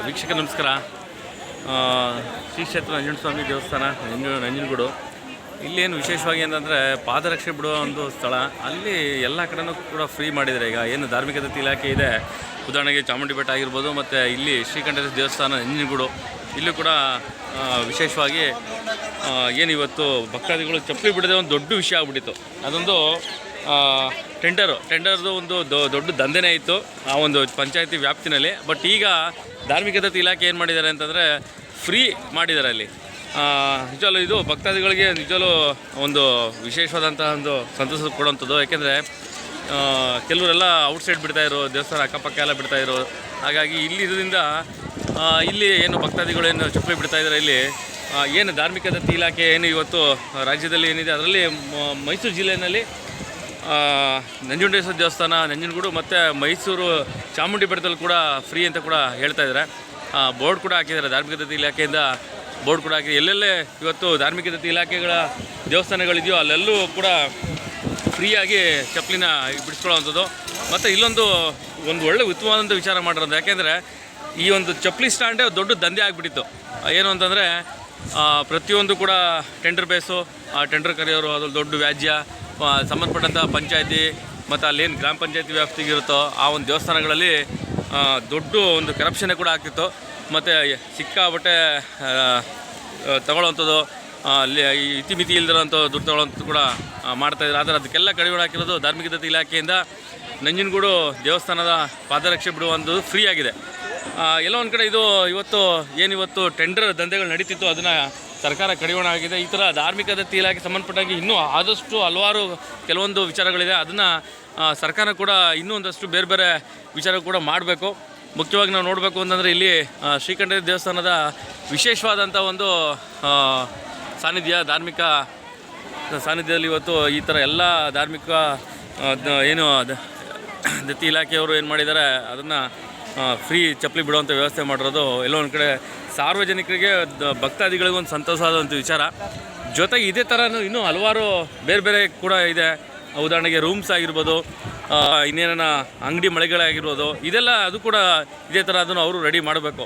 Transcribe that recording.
ವೀಕ್ಷಕ ನಮಸ್ಕಾರ. ಶ್ರೀ ಕ್ಷೇತ್ರ ನಂಜನಸ್ವಾಮಿ ದೇವಸ್ಥಾನ, ನಂಜು ನಂಜನಗೂಡು. ಇಲ್ಲೇನು ವಿಶೇಷವಾಗಿ ಏನಂದರೆ ಪಾದರಕ್ಷೆ ಬಿಡುವ ಒಂದು ಸ್ಥಳ. ಅಲ್ಲಿ ಎಲ್ಲ ಕಡೆನೂ ಕೂಡ ಫ್ರೀ ಮಾಡಿದ್ದಾರೆ. ಈಗ ಏನು ಧಾರ್ಮಿಕ ದತ್ತಿ ಇಲಾಖೆ ಇದೆ, ಉದಾಹರಣೆಗೆ ಚಾಮುಂಡಿ ಬೆಟ್ಟ ಆಗಿರ್ಬೋದು, ಮತ್ತು ಇಲ್ಲಿ ಶ್ರೀಕಂಠೇಶ್ವರ ದೇವಸ್ಥಾನ, ನಂಜನಗೂಡು. ಇಲ್ಲೂ ಕೂಡ ವಿಶೇಷವಾಗಿ ಏನಿವತ್ತು ಭಕ್ತಾದಿಗಳು ಚಪ್ಪಲಿ ಬಿಡದೆ ಒಂದು ದೊಡ್ಡ ವಿಷಯ ಆಗ್ಬಿಟ್ಟಿತ್ತು. ಅದೊಂದು ಟೆಂಡರು. ಟೆಂಡರ್ದು ಒಂದು ದೊಡ್ಡ ದಂಧೆನೇ ಇತ್ತು ಆ ಒಂದು ಪಂಚಾಯತಿ ವ್ಯಾಪ್ತಿನಲ್ಲಿ. ಬಟ್ ಈಗ ಧಾರ್ಮಿಕ ದತ್ತಿ ಇಲಾಖೆ ಏನು ಮಾಡಿದ್ದಾರೆ ಅಂತಂದರೆ ಫ್ರೀ ಮಾಡಿದ್ದಾರೆ ಅಲ್ಲಿ. ನಿಜವಲ್ಲೂ ಇದು ಭಕ್ತಾದಿಗಳಿಗೆ ನಿಜವಲ್ಲೂ ಒಂದು ವಿಶೇಷವಾದಂತಹ ಒಂದು ಸಂತಸ ಕೊಡುವಂಥದ್ದು. ಯಾಕೆಂದರೆ ಕೆಲವರೆಲ್ಲ ಔಟ್ಸೈಡ್ ಬಿಡ್ತಾ ಇರೋ ದೇವಸ್ಥಾನ ಅಕ್ಕಪಕ್ಕ ಎಲ್ಲ ಬಿಡ್ತಾ ಇರೋ ಹಾಗಾಗಿ ಇಲ್ಲಿ ಇರೋದ್ರಿಂದ ಇಲ್ಲಿ ಏನು ಭಕ್ತಾದಿಗಳು ಏನು ಚಪ್ಪಲಿ ಬಿಡ್ತಾ ಇದ್ದಾರೆ ಇಲ್ಲಿ ಏನು ಧಾರ್ಮಿಕ ದತ್ತಿ ಇಲಾಖೆ ಏನು ಇವತ್ತು ರಾಜ್ಯದಲ್ಲಿ ಏನಿದೆ, ಅದರಲ್ಲಿ ಮೈಸೂರು ಜಿಲ್ಲೆಯಲ್ಲಿ ನಂಜುಂಡೇಶ್ವರ ದೇವಸ್ಥಾನ, ನಂಜನಗೂಡು ಮತ್ತು ಮೈಸೂರು ಚಾಮುಂಡಿ ಬೆಟ್ಟದಲ್ಲಿ ಕೂಡ ಫ್ರೀ ಅಂತ ಕೂಡ ಹೇಳ್ತಾ ಇದ್ದಾರೆ ಬೋರ್ಡ್ ಕೂಡ ಹಾಕಿದ್ದಾರೆ ಧಾರ್ಮಿಕ ದತ್ತಿ ಇಲಾಖೆಯಿಂದ. ಬೋರ್ಡ್ ಕೂಡ ಹಾಕಿ ಎಲ್ಲೆಲ್ಲೇ ಇವತ್ತು ಧಾರ್ಮಿಕ ದತ್ತಿ ಇಲಾಖೆಗಳ ದೇವಸ್ಥಾನಗಳಿದೆಯೋ ಅಲ್ಲೆಲ್ಲೂ ಕೂಡ ಫ್ರೀಯಾಗಿ ಚಪ್ಪಲಿನ ಬಿಡಿಸ್ಕೊಳ್ಳೋವಂಥದ್ದು. ಮತ್ತು ಇಲ್ಲೊಂದು ಒಂದು ಒಳ್ಳೆ ಉತ್ತಮವಾದಂಥ ವಿಚಾರ ಮಾಡಿರೋದು ಯಾಕೆಂದರೆ ಈ ಒಂದು ಚಪ್ಪಲಿ ಸ್ಟ್ಯಾಂಡೇ ದೊಡ್ಡ ದಂಧೆ ಆಗಿಬಿಟ್ಟಿತ್ತು. ಏನು ಅಂತಂದರೆ ಪ್ರತಿಯೊಂದು ಕೂಡ ಟೆಂಡರ್ ಬೇಸು, ಆ, ಟೆಂಡರ್ ಕರೆಯೋರು ಅದು ದೊಡ್ಡ ವ್ಯಾಜ್ಯ ಸಂಬಂಧಪಟ್ಟಂಥ ಪಂಚಾಯತಿ ಮತ್ತು ಅಲ್ಲೇನು ಗ್ರಾಮ ಪಂಚಾಯತಿ ವ್ಯಾಪ್ತಿಗೆ ಇರುತ್ತೋ ಆ ಒಂದು ದೇವಸ್ಥಾನಗಳಲ್ಲಿ ದೊಡ್ಡ ಒಂದು ಕರಪ್ಷನ್ನೇ ಕೂಡ ಆಗ್ತಿತ್ತು. ಮತ್ತು ಸಿಕ್ಕಾಬಟ್ಟೆ ತಗೊಳ್ಳೋವಂಥದ್ದು ಅಲ್ಲಿ ಇತಿಮಿತಿ ಇಲ್ದಿರೋಂಥ ದುಡ್ಡು ತಗೊಳ್ಳೋಂಥದ್ದು ಕೂಡ ಮಾಡ್ತಾಯಿದ್ರು ಆದರೆ ಅದಕ್ಕೆಲ್ಲ ಕಡಿವಾಣ ಹಾಕಿರೋದು ಧಾರ್ಮಿಕ ದತ್ತಿ ಇಲಾಖೆಯಿಂದ ನಂಜನಗೂಡು ದೇವಸ್ಥಾನದ ಪಾದರಕ್ಷೆ ಬಿಡುವಂಥದ್ದು ಫ್ರೀ ಆಗಿದೆ. ಎಲ್ಲೋ ಒಂದು ಕಡೆ ಇದು ಇವತ್ತು ಏನಿವತ್ತು ಟೆಂಡರ್ ದಂಧೆಗಳು ನಡೀತಿತ್ತು, ಅದನ್ನು ಸರ್ಕಾರ ಕಡಿವಾಣ ಆಗಿದೆ. ಈ ಥರ ಧಾರ್ಮಿಕ ದತ್ತಿ ಸಂಬಂಧಪಟ್ಟಾಗಿ ಇನ್ನೂ ಆದಷ್ಟು ಹಲವಾರು ಕೆಲವೊಂದು ವಿಚಾರಗಳಿದೆ. ಅದನ್ನು ಸರ್ಕಾರ ಕೂಡ ಇನ್ನೂ ಒಂದಷ್ಟು ಬೇರೆ ಬೇರೆ ವಿಚಾರ ಕೂಡ ಮಾಡಬೇಕು. ಮುಖ್ಯವಾಗಿ ನಾವು ನೋಡಬೇಕು ಅಂತಂದರೆ ಇಲ್ಲಿ ಶ್ರೀಕಂಠ ದೇವಸ್ಥಾನದ ವಿಶೇಷವಾದಂಥ ಒಂದು ಸಾನ್ನಿಧ್ಯ, ಧಾರ್ಮಿಕ, ಸಾನ್ನಿಧ್ಯದಲ್ಲಿ ಇವತ್ತು ಈ ಥರ ಎಲ್ಲ ಧಾರ್ಮಿಕ ಏನು ದತ್ತಿ ಇಲಾಖೆಯವರು ಏನು ಮಾಡಿದ್ದಾರೆ, ಅದನ್ನು ಫ್ರೀ ಚಪ್ಪಲಿ ಬಿಡುವಂಥ ವ್ಯವಸ್ಥೆ ಮಾಡಿರೋದು ಎಲ್ಲೋ ಒಂದು ಕಡೆ ಸಾರ್ವಜನಿಕರಿಗೆ ಭಕ್ತಾದಿಗಳಿಗೆ ಒಂದು ಆದಂಥ ವಿಚಾರ. ಜೊತೆಗೆ ಇದೇ ಥರ ಇನ್ನೂ ಹಲವಾರು ಬೇರೆ ಬೇರೆ ಕೂಡ ಇದೆ. ಉದಾಹರಣೆಗೆ ರೂಮ್ಸ್ ಆಗಿರ್ಬೋದು ಇನ್ನೇನ ಅಂಗಡಿ ಮಳೆಗಳಾಗಿರ್ಬೋದು ಇದೆಲ್ಲ ಅದು ಕೂಡ ಇದೇ ಥರ ಅದನ್ನು ಅವರು ರೆಡಿ ಮಾಡಬೇಕು.